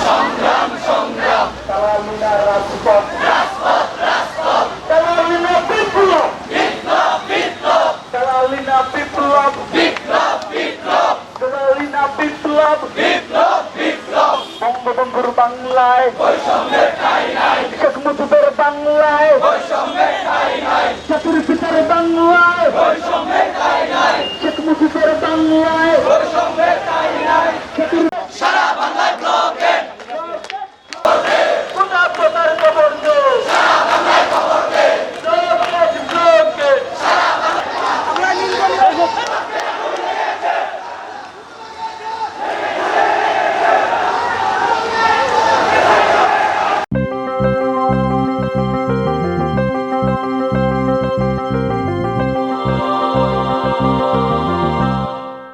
সংগ্রাম সংগ্রাম তারা রাজপথ রাজপথ রাজপথ তারা লিনা বিপ্লব বিপ্লব বিপ্লব তারা লিনা বিপ্লব বিপ্লব বিপ্লব তারা লিনা বিপ্লব বিপ্লব বিপ্লব বঙ্গবন্ধুর বাংলায় বাংলায় বাংলায়